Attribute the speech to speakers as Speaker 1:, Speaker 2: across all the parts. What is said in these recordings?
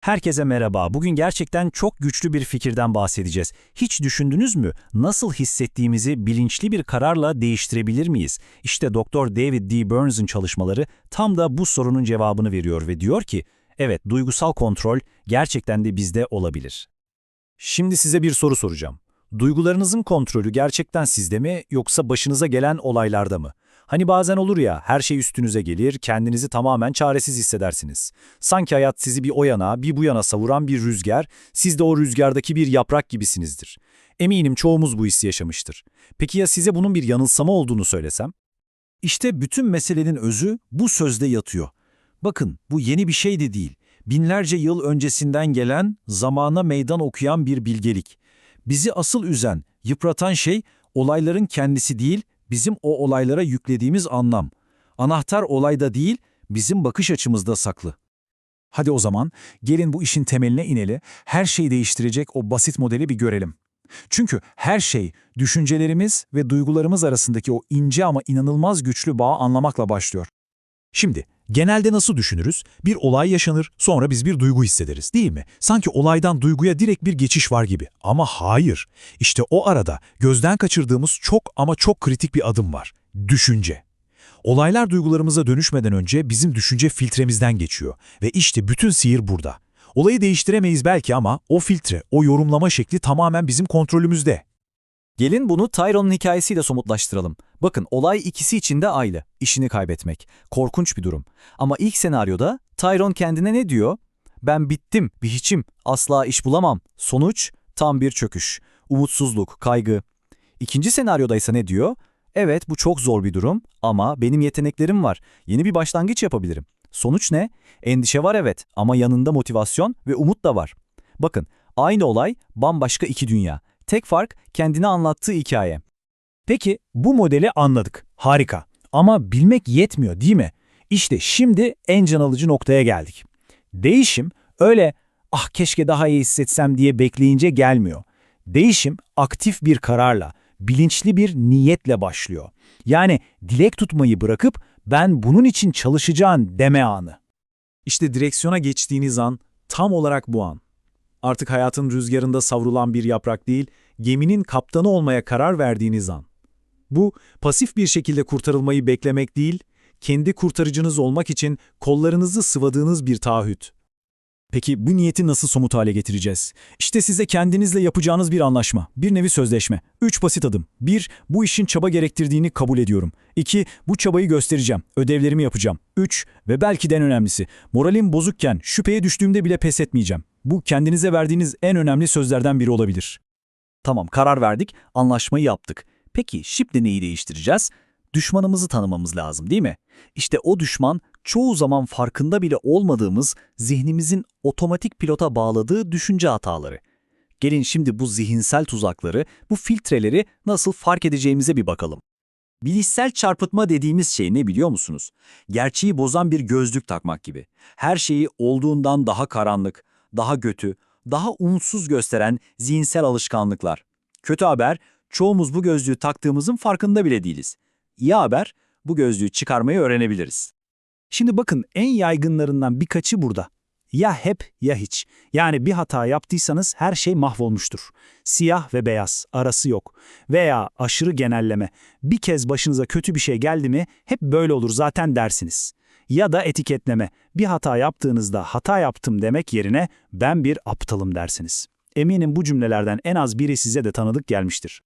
Speaker 1: Herkese merhaba. Bugün gerçekten çok güçlü bir fikirden bahsedeceğiz. Hiç düşündünüz mü? Nasıl hissettiğimizi bilinçli bir kararla değiştirebilir miyiz? İşte Dr. David D. Burns'ın çalışmaları tam da bu sorunun cevabını veriyor ve diyor ki, evet duygusal kontrol gerçekten de bizde olabilir. Şimdi size bir soru soracağım. Duygularınızın kontrolü gerçekten sizde mi yoksa başınıza gelen olaylarda mı? Hani bazen olur ya, her şey üstünüze gelir, kendinizi tamamen çaresiz hissedersiniz. Sanki hayat sizi bir o yana, bir bu yana savuran bir rüzgar, siz de o rüzgardaki bir yaprak gibisinizdir. Eminim çoğumuz bu hissi yaşamıştır. Peki ya size bunun bir yanılsama olduğunu söylesem? İşte bütün meselenin özü bu sözde yatıyor. Bakın, bu yeni bir şey de değil. Binlerce yıl öncesinden gelen, zamana meydan okuyan bir bilgelik. Bizi asıl üzen, yıpratan şey olayların kendisi değil, bizim o olaylara yüklediğimiz anlam. Anahtar olayda değil, bizim bakış açımızda saklı.
Speaker 2: Hadi o zaman gelin bu işin temeline ineli, her şeyi değiştirecek o basit modeli bir görelim. Çünkü her şey düşüncelerimiz ve duygularımız arasındaki o ince ama inanılmaz güçlü bağı anlamakla başlıyor. Şimdi genelde nasıl düşünürüz? Bir olay yaşanır, sonra biz bir duygu hissederiz değil mi? Sanki olaydan duyguya direkt bir geçiş var gibi. Ama hayır. İşte o arada gözden kaçırdığımız çok ama çok kritik bir adım var. Düşünce. Olaylar duygularımıza dönüşmeden önce bizim düşünce filtremizden geçiyor. Ve işte bütün sihir burada. Olayı değiştiremeyiz belki ama o filtre, o yorumlama şekli tamamen bizim kontrolümüzde.
Speaker 1: Gelin bunu Tyrone'un hikayesiyle somutlaştıralım. Bakın olay ikisi için de aynı. İşini kaybetmek. Korkunç bir durum. Ama ilk senaryoda Tyrone kendine ne diyor? Ben bittim, bir hiçim, asla iş bulamam. Sonuç tam bir çöküş. Umutsuzluk, kaygı. İkinci senaryoda ise ne diyor? Evet bu çok zor bir durum ama benim yeteneklerim var. Yeni bir başlangıç yapabilirim. Sonuç ne? Endişe var evet ama yanında motivasyon ve umut da var. Bakın aynı olay bambaşka iki dünya. Tek fark kendine anlattığı hikaye.
Speaker 2: Peki bu modeli anladık. Harika. Ama bilmek yetmiyor değil mi? İşte şimdi en can alıcı noktaya geldik. Değişim öyle ah keşke daha iyi hissetsem diye bekleyince gelmiyor. Değişim aktif bir kararla, bilinçli bir niyetle başlıyor. Yani dilek tutmayı bırakıp ben bunun için çalışacağım deme anı. İşte direksiyona geçtiğiniz an tam olarak bu an. Artık hayatın rüzgarında savrulan bir yaprak değil, geminin kaptanı olmaya karar verdiğiniz an. Bu, pasif bir şekilde kurtarılmayı beklemek değil, kendi kurtarıcınız olmak için kollarınızı sıvadığınız bir taahhüt. Peki bu niyeti nasıl somut hale getireceğiz? İşte size kendinizle yapacağınız bir anlaşma, bir nevi sözleşme. Üç basit adım. Bir, bu işin çaba gerektirdiğini kabul ediyorum. İki, bu çabayı göstereceğim, ödevlerimi yapacağım. Üç, ve belki de en önemlisi, moralim bozukken, şüpheye düştüğümde bile pes etmeyeceğim. Bu kendinize verdiğiniz en önemli sözlerden biri olabilir.
Speaker 1: Tamam karar verdik, anlaşmayı yaptık. Peki şimdi neyi değiştireceğiz? Düşmanımızı tanımamız lazım değil mi? İşte o düşman çoğu zaman farkında bile olmadığımız zihnimizin otomatik pilota bağladığı düşünce hataları. Gelin şimdi bu zihinsel tuzakları, bu filtreleri nasıl fark edeceğimize bir bakalım. Bilişsel çarpıtma dediğimiz şey ne biliyor musunuz? Gerçeği bozan bir gözlük takmak gibi. Her şeyi olduğundan daha karanlık, daha kötü, daha umutsuz gösteren zihinsel alışkanlıklar. Kötü haber, çoğumuz bu gözlüğü taktığımızın farkında bile değiliz. İyi haber, bu gözlüğü çıkarmayı öğrenebiliriz.
Speaker 2: Şimdi bakın en yaygınlarından birkaçı burada. Ya hep ya hiç. Yani bir hata yaptıysanız her şey mahvolmuştur. Siyah ve beyaz, arası yok. Veya aşırı genelleme. Bir kez başınıza kötü bir şey geldi mi hep böyle olur zaten dersiniz. Ya da etiketleme. Bir hata yaptığınızda hata yaptım demek yerine ben bir aptalım dersiniz. Eminim bu cümlelerden en az biri size de tanıdık gelmiştir.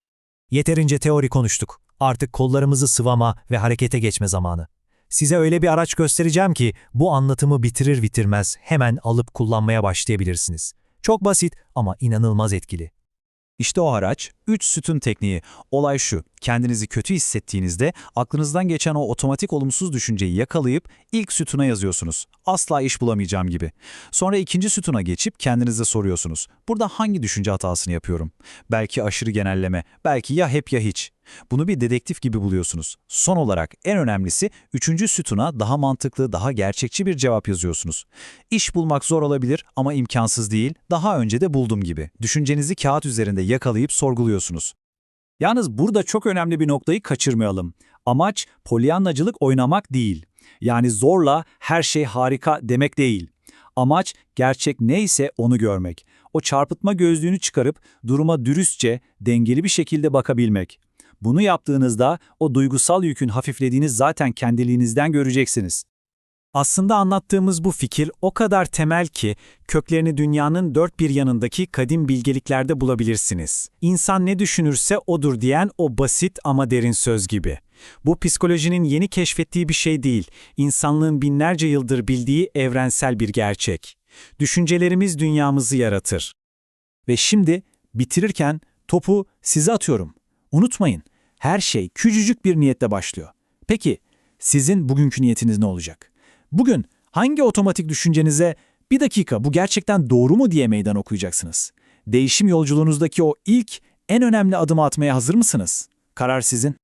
Speaker 3: Yeterince teori konuştuk. Artık kollarımızı sıvama ve harekete geçme zamanı. Size öyle bir araç göstereceğim ki bu anlatımı bitirir bitirmez hemen alıp kullanmaya başlayabilirsiniz. Çok basit ama inanılmaz etkili.
Speaker 2: İşte o araç, 3 sütun tekniği. Olay şu, kendinizi kötü hissettiğinizde aklınızdan geçen o otomatik olumsuz düşünceyi yakalayıp ilk sütuna yazıyorsunuz. Asla iş bulamayacağım gibi. Sonra ikinci sütuna geçip kendinize soruyorsunuz. Burada hangi düşünce hatasını yapıyorum? Belki aşırı genelleme, belki ya hep ya hiç. Bunu bir dedektif gibi buluyorsunuz. Son olarak en önemlisi üçüncü sütuna daha mantıklı, daha gerçekçi bir cevap yazıyorsunuz. İş bulmak zor olabilir ama imkansız değil, daha önce de buldum gibi. Düşüncenizi kağıt üzerinde yakalayıp sorguluyorsunuz. Yalnız burada çok önemli bir noktayı kaçırmayalım. Amaç polyanlacılık oynamak değil. Yani zorla her şey harika demek değil. Amaç gerçek neyse onu görmek. O çarpıtma gözlüğünü çıkarıp duruma dürüstçe, dengeli bir şekilde bakabilmek. Bunu yaptığınızda o duygusal yükün hafiflediğini zaten kendiliğinizden göreceksiniz.
Speaker 1: Aslında anlattığımız bu fikir o kadar temel ki köklerini dünyanın dört bir yanındaki kadim bilgeliklerde bulabilirsiniz. İnsan ne düşünürse odur diyen o basit ama derin söz gibi. Bu psikolojinin yeni keşfettiği bir şey değil, insanlığın binlerce yıldır bildiği evrensel bir gerçek. Düşüncelerimiz dünyamızı yaratır.
Speaker 2: Ve şimdi bitirirken topu size atıyorum. Unutmayın, her şey küçücük bir niyetle başlıyor. Peki, sizin bugünkü niyetiniz ne olacak? Bugün hangi otomatik düşüncenize bir dakika bu gerçekten doğru mu diye meydan okuyacaksınız? Değişim yolculuğunuzdaki o ilk, en önemli adımı atmaya hazır mısınız? Karar sizin.